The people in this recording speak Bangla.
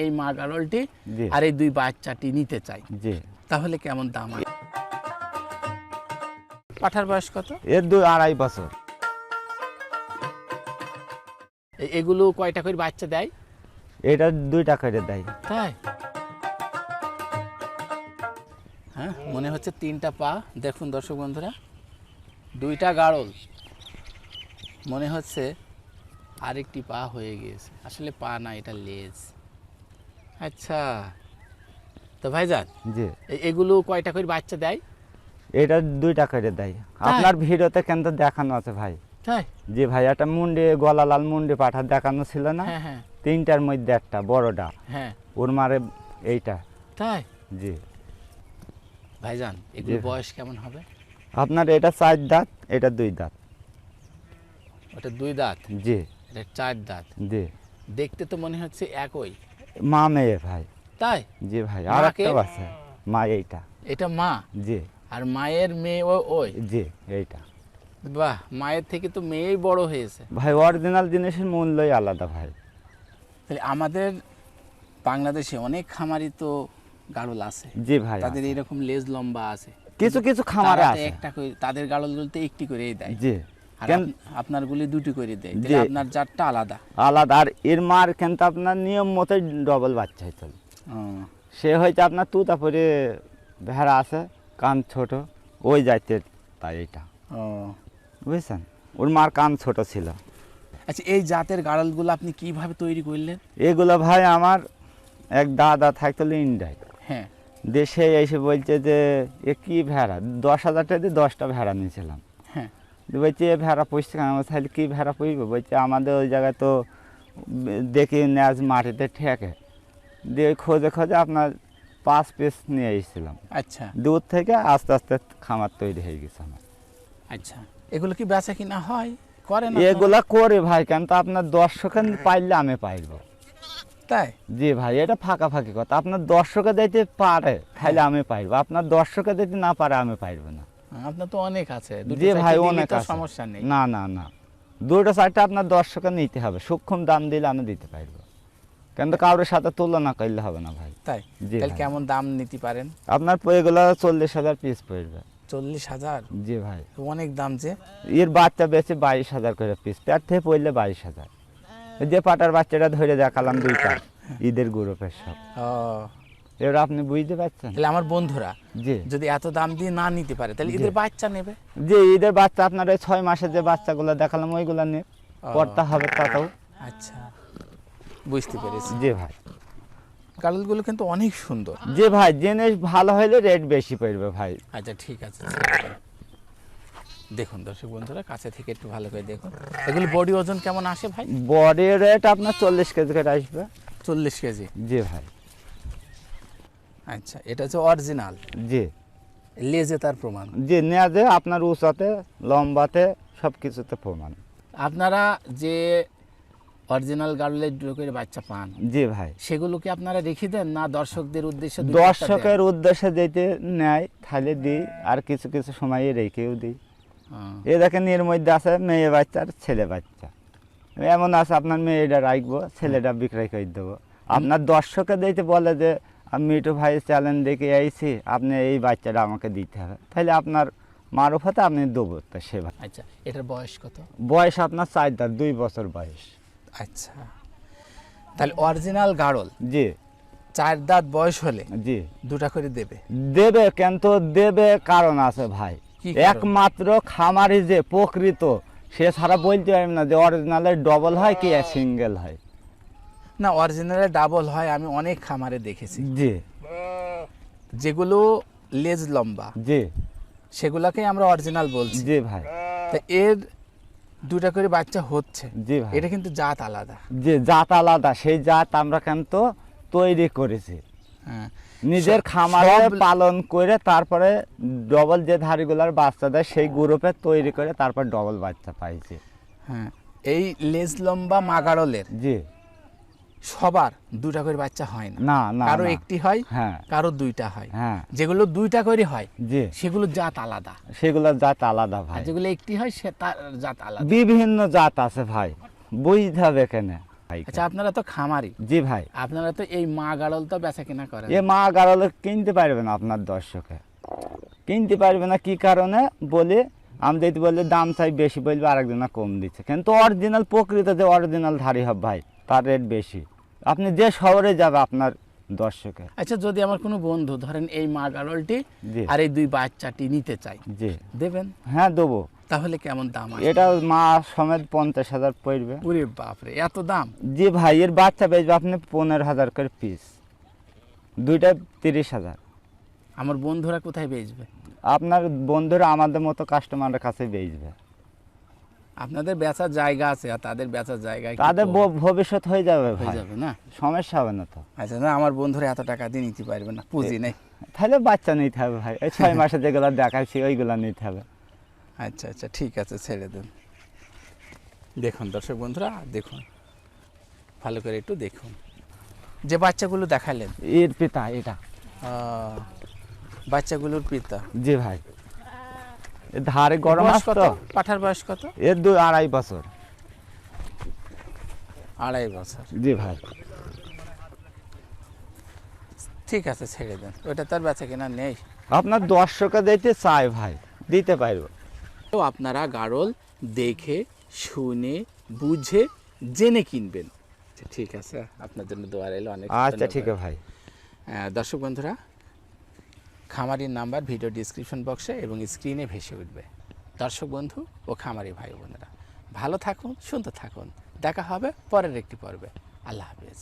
এই মা গারলটি জি। আর এই দুই বাচ্চাটি নিতে চাই। তাহলে কেমন দাম আছে পাঠার বয়স কত? এর দুই আড়াই বছর। এগুলো কয়টা করে বাচ্চা দেয়? এটা দুইটা করে দেয়। তাই? হ্যাঁ মনে হচ্ছে তিনটা পা। দেখুন দর্শক বন্ধুরা দুইটা গাড়ল মনে হচ্ছে আরেকটি পা হয়ে গিয়েছে। আসলে পা না এটা লেজ। আচ্ছা। তো ভাইজান জি। এগুলো কয়টা করে বাচ্চা দেয়? এটা দুইটা করে দেয়। আপনার ভিডিওতে কেন দেখানো আছে ভাই। তাই? জি ভাই একটা মুন্ডি গলা লাল মুন্ডি পাঠা দেখানো ছিল না? হ্যাঁ হ্যাঁ। তিনটার মধ্যে একটা বড়টা। হ্যাঁ। ওর মারে এইটা। তাই? জি। ভাইজান এগুলো বয়স কেমন হবে? আপনার এটা চার দাঁত এটা দুই দাঁত। ওটা দুই দাঁত? জি। এটা চার দাঁত? জি। দেখতে তো মনে হচ্ছে একই। মা মেয়ে ভাই। তাই? জি ভাই আর একটা আছে। মা এইটা। এটা মা? জি। আর মায়ের মেয়ে ওই? জি এইটা। বাহ মায়ের থেকে তো মেয়েই বড় হয়েছে। ভাই অরিজিনাল জিনিসের মূল্যই আলাদা ভাই। তাহলে আমাদের বাংলাদেশে অনেক খামারি তো গাড়ল আছে। জি ভাই তাদের এরকম লেজ লম্বা আছে। কিছু কিছু খামার আছে। একটা তাদের গাড়লগুলোতে একটি করেই দেয়। জি। আপনার গুলি দুটি করে দেয়। আপনার জাতটা আলাদা। আলাদা। আর এর মার কিন্তু আপনার নিয়ম মতো ডবল বাচ্চা হইতে সে হয়েছে আপনার ভেড়া আছে কান ছোট ওই যাইতে তাই এটা। বুঝছেন? ওর মার কান ছোট ছিল। আচ্ছা এই জাতের গাড়লগুলো আপনি কীভাবে তৈরি করলেন? এগুলো ভাই আমার এক দাদা থাকতো ইন্ডিয়ায় হ্যাঁ। দেশে এসে বলছে যে এ কি ভেড়া? দশ হাজার টাকা দিয়ে দশটা ভেড়া নিয়েছিলাম। বলছে ভেড়া পুষতে কেন? আমার তাহলে কী ভেড়া পুষবে? বলছে আমাদের ওই জায়গায় তো দেখি ন্যাজ মাটিতে ঠেকে। দিয়ে ওই খোঁজে খোঁজে আপনার পাঁচ পিস নিয়ে এসেছিলাম। আচ্ছা। দূর থেকে আস্তে আস্তে খামার তৈরি হয়ে গেছে আমার। আচ্ছা। এগুলো কি বেচা কিনা হয়? করেন আপনারা? এগুলা করে ভাই কেন তো আপনার দর্শকে পাইলে আমি পাইব। তাই? জি ভাই এটা ফাঁকা ফাঁকি কথা। আপনার দর্শকে দিতে পারে তাহলে আমি পাইব। আপনার দর্শকে দিতে না পারে আমি পাইব না। আপনার তো অনেক আছে দুটো ভাই অনেক সমস্যা নেই। না না না। দুটো চারটা আপনার দর্শকে নিতে হবে সূক্ষ্ম দাম দিলে আমি দিতে পারব। কিন্তু কারোর সাথে তুলনা করলে হবে না ভাই। তাই? তাহলে কেমন দাম নিতে পারেন? আপনার এগুলো চল্লিশ হাজার পিস পড়বে। চল্লিশ হাজার? জি ভাই। অনেক দাম যে। এর বাচ্চা বেশি বাইশ হাজার করে পিস প্যাট থেকে পড়লে বাইশ হাজার। যে পাটার বাচ্চাটা ধরে দেখালাম দুইটা ঈদের গ্রুপের সব। ও। এবার আপনি বুঝতে পারছেন? তাহলে আমার বন্ধুরা জি। যদি এত দাম দিয়ে না নিতে পারে তাহলে জি। এদের বাচ্চা নেবে। যে ঈদের বাচ্চা আপনার ওই ছয় মাসের যে বাচ্চাগুলো দেখালাম ওইগুলো নিয়ে পড়তে হবে তাতেও। আচ্ছা বুঝতে পেরেছি। জি ভাই। কালারগুলো কিন্তু অনেক সুন্দর। যে ভাই জিনিস ভালো হলে রেট বেশি পড়বে ভাই। আচ্ছা ঠিক আছে দেখুন দর্শক বন্ধুরা কাছে থেকে একটু ভালো করে দেখুন। এগুলো বডি ওজন কেমন আসে ভাই? বডি রেট আপনার চল্লিশ কেজি করে আসবে। চল্লিশ কেজি। জি ভাই। আচ্ছা এটা হচ্ছে অরিজিনাল জি। লেজে তার প্রমাণ। জি যায় আপনার উঁচাতে লম্বাতে সব কিছুতে প্রমাণ। আপনারা যে অরিজিনাল গার্লের করে বাচ্চা পান জি ভাই। সেগুলো কি আপনারা রেখে দেন না দর্শকদের উদ্দেশ্যে? দর্শকের উদ্দেশ্যে যেতে নেয় তাহলে দিই আর কিছু কিছু সময় রেখেও দিই। এ দেখেন এর মধ্যে আছে মেয়ে বাচ্চা আর ছেলে বাচ্চা। এমন আছে আপনার মেয়েটা রাখব ছেলেটা বিক্রয় করে দেবো। আপনার দর্শকে দিতে বলে যে আমি মিটু ভাই চ্যালেঞ্জ দেখে আইছি আপনি এই বাচ্চাটা আমাকে দিতে হবে। তাহলে আপনার মারুফতে আপনি দেবো তো সে ভাই আচ্ছা এটার বয়স কত? বয়স আপনার চার দাঁত দুই বছর বয়স। আচ্ছা তাহলে অরিজিনাল গাড়ল জি। চার দাঁত বয়স হলে জি। দুটা করে দেবে। দেবে কিন্তু দেবে কারণ আছে ভাই। একমাত্র খামারি যে প্রকৃত সে ছাড়া বলতে পারবে না যে অরিজিনালের ডবল হয় কি সিঙ্গেল হয়। না অরিজিনালে ডাবল হয় আমি অনেক খামারে দেখেছি। জি। যেগুলো লেজ লম্বা জি। সেগুলাকে আমরা অরিজিনাল বলছি। জি ভাই। তা এর দুটা করে বাচ্চা হচ্ছে। জি ভাই। এটা কিন্তু জাত আলাদা। যে জাত আলাদা। সেই জাত আমরা কিন্তু তৈরি করেছি। হ্যাঁ। নিজের খামারে পালন করে তারপরে ডবল যে ধারিগুলার বাচ্চা দেয় সেই গ্রুপে তৈরি করে তারপর ডবল বাচ্চা পাইছে। হ্যাঁ। এই লেজ লম্বা মাগারলের জি। সবার দুটা করে বাচ্চা হয় না। না না কারও একটি হয় হ্যাঁ। কারও দুইটা হয়। হ্যাঁ। যেগুলো দুইটা করে হয় জি। সেগুলো জাত আলাদা। সেগুলোর জাত আলাদা ভাই। যেগুলো একটি হয় সে তার জাত আলাদা। বিভিন্ন জাত আছে ভাই। বুঝতে হবে পাইকারি। আচ্ছা আপনারা তো খামারি। জি ভাই। আপনারা তো এই মা গাড়ল তো বেচা কিনা করেন। এ মা গাড়ালে কিনতে পারবে না আপনার দর্শকে। কিনতে পারবে না কি কারণে? বলে আমি যদি বললে দাম চাই বেশি বলবে আরেকজনা কম দিচ্ছে। কিন্তু অরিজিনাল প্রকৃত যে অরিজিনাল ধারি হবে ভাই তার রেট বেশি। আপনি যে শহরে যাবে আপনার দর্শকে আচ্ছা যদি আমার কোনো বন্ধু ধরেন এই মা গাড়লটি আর এই দুই বাচ্চাটি নিতে চাই জি। দেবেন? হ্যাঁ দেবো। তাহলে কেমন দাম এটা মা সমেত পঞ্চাশ হাজার পড়বে। ওরে বাপরে এত দাম? জি ভাই এর বাচ্চা বেচবে আপনি পনেরো হাজার করে পিস দুইটা তিরিশ হাজার। আমার বন্ধুরা কোথায় বেচবে? আপনার বন্ধুরা আমাদের মতো কাস্টমারের কাছে বেচবে। আপনাদের বেচার জায়গা আছে আর তাদের বেচার জায়গায় কি তাদের ভবিষ্যৎ হয়ে যাবে হয়ে যাবে না? সমস্যা হবে না তো। আচ্ছা না আমার বন্ধুরা এত টাকা দিয়ে নিতে পারবে না পুঁজি নেই। তাহলে বাচ্চা নিতে হবে ভাই। এই ছয় মাসে যেগুলো দেখাচ্ছি ওইগুলো নিতে হবে। আচ্ছা আচ্ছা ঠিক আছে ছেড়ে দেন। দেখুন দর্শক বন্ধুরা দেখুন। ভালো করে একটু দেখুন। যে বাচ্চাগুলো দেখালেন এর পিতা এটা। বাচ্চাগুলোর পিতা। জি ভাই। ধারে গরম কত? পাঠার বয়স কত? এর আড়াই বছর। আড়াই বছর। জি ভাই। ঠিক আছে ছেড়ে দেন। তার বেচা কেনা নেই। আপনার দর্শকে দিতে চাই ভাই দিতে পারব। তো আপনারা গাড়ল দেখে শুনে বুঝে জেনে কিনবেন। আচ্ছা, ঠিক আছে। আপনার জন্য দোয়া রইল। অনেক আচ্ছা ঠিক আছে ভাই। দর্শক বন্ধুরা খামারির নাম্বার ভিডিও ডিসক্রিপশন বক্সে এবং স্ক্রিনে ভেসে উঠবে। দর্শক বন্ধু ও খামারি ভাই বোনেরা, ভালো থাকুন সুন্দর থাকুন। দেখা হবে পরের একটি পর্বে। আল্লাহ হাফেজ।